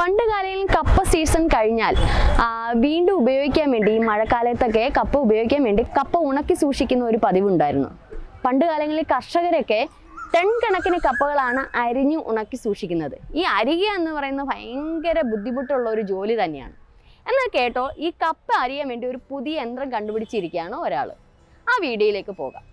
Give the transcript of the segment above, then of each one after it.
പണ്ട് കാലങ്ങളിൽ കപ്പ സീസൺ കഴിഞ്ഞാൽ വീണ്ടും ഉപയോഗിക്കാൻ വേണ്ടി മഴക്കാലത്തൊക്കെ കപ്പ ഉപയോഗിക്കാൻ വേണ്ടി കപ്പ ഉണക്കി സൂക്ഷിക്കുന്ന ഒരു പതിവുണ്ടായിരുന്നു. പണ്ട് കാലങ്ങളിൽ കർഷകരൊക്കെ ടൺ കണക്കിന് കപ്പകളാണ് അരിഞ്ഞു ഉണക്കി സൂക്ഷിക്കുന്നത്. ഈ അരിക എന്ന് പറയുന്നത് ഭയങ്കര ബുദ്ധിമുട്ടുള്ള ഒരു ജോലി തന്നെയാണ്. എന്നാൽ കേട്ടോ ഈ കപ്പ അരിയാൻ വേണ്ടി ഒരു പുതിയ യന്ത്രം കണ്ടുപിടിച്ചിരിക്കുകയാണ് ഒരാൾ ആ വീഡിയോയിലേക്ക് പോകാം.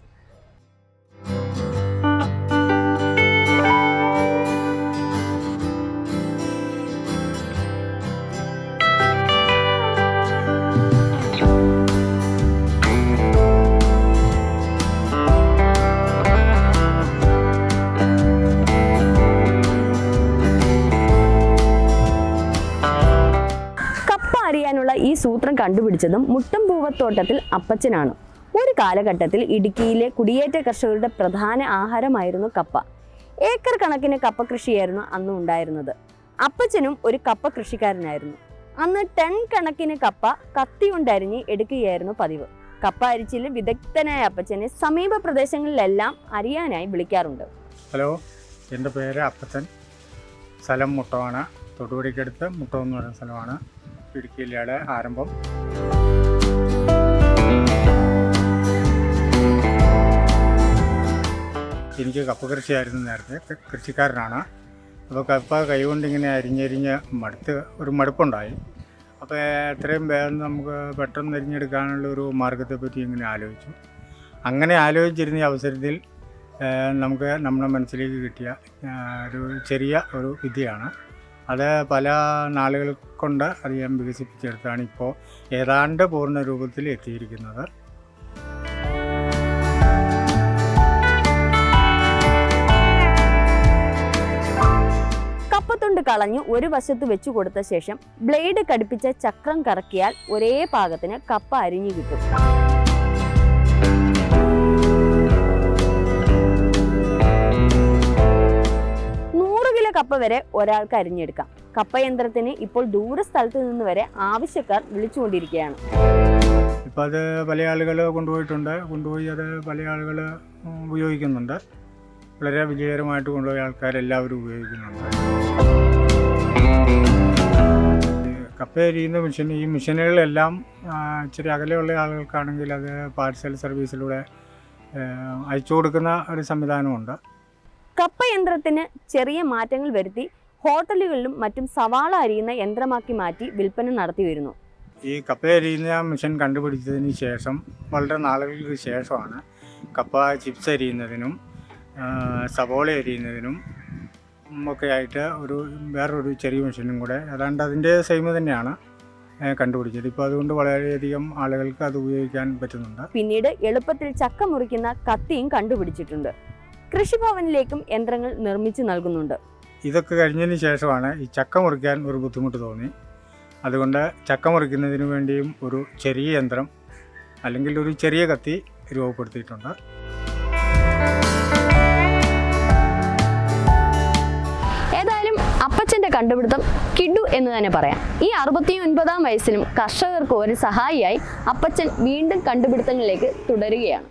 അറിയാനുള്ള ഈ സൂത്രം കണ്ടുപിടിച്ചതും മുട്ടംപൂവത്തോട്ടത്തിൽ അപ്പച്ചനാണ്. ഒരു കാലഘട്ടത്തിൽ ഇടുക്കിയിലെ കുടിയേറ്റ കർഷകരുടെ പ്രധാന ആഹാരമായിരുന്നു കപ്പ. ഏക്കർ കണക്കിന് കപ്പ കൃഷിയായിരുന്നു അന്ന് ഉണ്ടായിരുന്നത്. അപ്പച്ചനും ഒരു കപ്പ കൃഷിക്കാരനായിരുന്നു. അന്ന് ടൺ കണക്കിന് കപ്പ കത്തി ഉണ്ടരിഞ്ഞ് എടുക്കുകയായിരുന്നു പതിവ്. കപ്പ അരിച്ചിൽ വിദഗ്ധനായ അപ്പച്ചനെ സമീപ പ്രദേശങ്ങളിലെല്ലാം അറിയാനായി വിളിക്കാറുണ്ട്. ഹലോ എന്റെ പേര് അപ്പച്ചൻ. സ്ഥലം മുട്ടമാണ് തൊടുപുഴയ്ക്കടുത്ത് മുട്ടം എന്ന് പറയുന്ന സ്ഥലമാണ്. ഇടുക്കി ജില്ലയുടെ ആരംഭം. എനിക്ക് കപ്പ കൃഷിയായിരുന്നു നേരത്തെ. കൃഷിക്കാരനാണ്. അപ്പോൾ കപ്പ കൈകൊണ്ടിങ്ങനെ അരിഞ്ഞരിഞ്ഞ് മടുത്ത് ഒരു മടുപ്പുണ്ടായി. അപ്പോൾ എത്രയും വേഗം നമുക്ക് പെട്ടെന്ന് അരിഞ്ഞെടുക്കാനുള്ള ഒരു മാർഗത്തെപ്പറ്റി ഇങ്ങനെ ആലോചിച്ചു. അങ്ങനെ ആലോചിച്ചിരുന്ന അവസരത്തിൽ നമുക്ക് നമ്മുടെ മനസ്സിലേക്ക് കിട്ടിയ ഒരു ചെറിയ ഒരു വിദ്യയാണ് അത് പല നാളുകൾ കൊണ്ട് അത് ഞാൻ വികസിപ്പിച്ചെടുത്താണ് ഇപ്പോൾ ഏതാണ്ട് പൂർണ രൂപത്തിൽ എത്തിയിരിക്കുന്നത്. കപ്പത്തുണ്ട് കളഞ്ഞു ഒരു വശത്ത് വെച്ചു കൊടുത്ത ശേഷം ബ്ലേഡ് കടുപ്പിച്ച ചക്രം കറക്കിയാൽ ഒരേ പാകത്തിന് കപ്പ അരിഞ്ഞു കിട്ടും. കപ്പ വരെ ഒരാൾക്ക് അരിഞ്ഞെടുക്കാം. കപ്പ യന്ത്രത്തിന് ഇപ്പോൾ ദൂര സ്ഥലത്ത് നിന്ന് വരെ ആവശ്യക്കാർ വിളിച്ചുകൊണ്ടിരിക്കുകയാണ്. ഇപ്പം അത് പല ആളുകൾ കൊണ്ടുപോയിട്ടുണ്ട്. കൊണ്ടുപോയി അത് പല ആളുകൾ ഉപയോഗിക്കുന്നുണ്ട്. വളരെ വിജയകരമായിട്ട് കൊണ്ടുപോയ ആൾക്കാരെല്ലാവരും ഉപയോഗിക്കുന്നുണ്ട്. കപ്പ അരിയുന്ന മെഷീൻ ഈ മെഷീനുകളെല്ലാം ഇച്ചിരി അകലെയുള്ള ആളുകൾക്കാണെങ്കിൽ അത് പാർസൽ സർവീസിലൂടെ അയച്ചു കൊടുക്കുന്ന ഒരു സംവിധാനമുണ്ട്. കപ്പ യന്ത്രത്തിന് ചെറിയ മാറ്റങ്ങൾ വരുത്തി ഹോട്ടലുകളിലും മറ്റും സവാള അരിയുന്ന യന്ത്രമാക്കി മാറ്റി വിൽപ്പന നടത്തി വരുന്നു. ഈ കപ്പ അരിയുന്ന മെഷീൻ കണ്ടുപിടിച്ചതിന് ശേഷം വളരെ നാളുകൾക്ക് ശേഷമാണ് കപ്പ ചിപ്സ് അരിയുന്നതിനും സവോള അരിയുന്നതിനും ഒക്കെ ആയിട്ട് ഒരു വേറൊരു ചെറിയ മെഷീനും കൂടെ ഏതാണ്ട് അതിന്റെ സെയിം തന്നെയാണ് കണ്ടുപിടിച്ചത്. ഇപ്പോൾ അതുകൊണ്ട് വളരെയധികം ആളുകൾക്ക് അത് ഉപയോഗിക്കാൻ പറ്റുന്നുണ്ട്. പിന്നീട് എളുപ്പത്തിൽ ചക്ക മുറിക്കുന്ന കത്തിയും കണ്ടുപിടിച്ചിട്ടുണ്ട്. കൃഷിഭവനിലേക്കും യന്ത്രങ്ങൾ നിർമ്മിച്ചു നൽകുന്നുണ്ട്. ഇതൊക്കെ കഴിഞ്ഞതിന് ശേഷമാണ് ഈ ചക്ക മുറിക്കാൻ ഒരു ബുദ്ധിമുട്ട് തോന്നി. അതുകൊണ്ട് ചക്ക മുറിക്കുന്നതിന് വേണ്ടിയും ഒരു ചെറിയ യന്ത്രം അല്ലെങ്കിൽ ഒരു ചെറിയ കത്തി രൂപപ്പെടുത്തിയിട്ടുണ്ട്. ഏതായാലും കണ്ടുപിടുത്തം കിഡു എന്ന് തന്നെ പറയാം. ഈ അറുപത്തി ഒൻപതാം വയസ്സിലും കർഷകർക്ക് ഒരു സഹായിയായി അപ്പച്ചൻ വീണ്ടും കണ്ടുപിടുത്തങ്ങളിലേക്ക് തുടരുകയാണ്.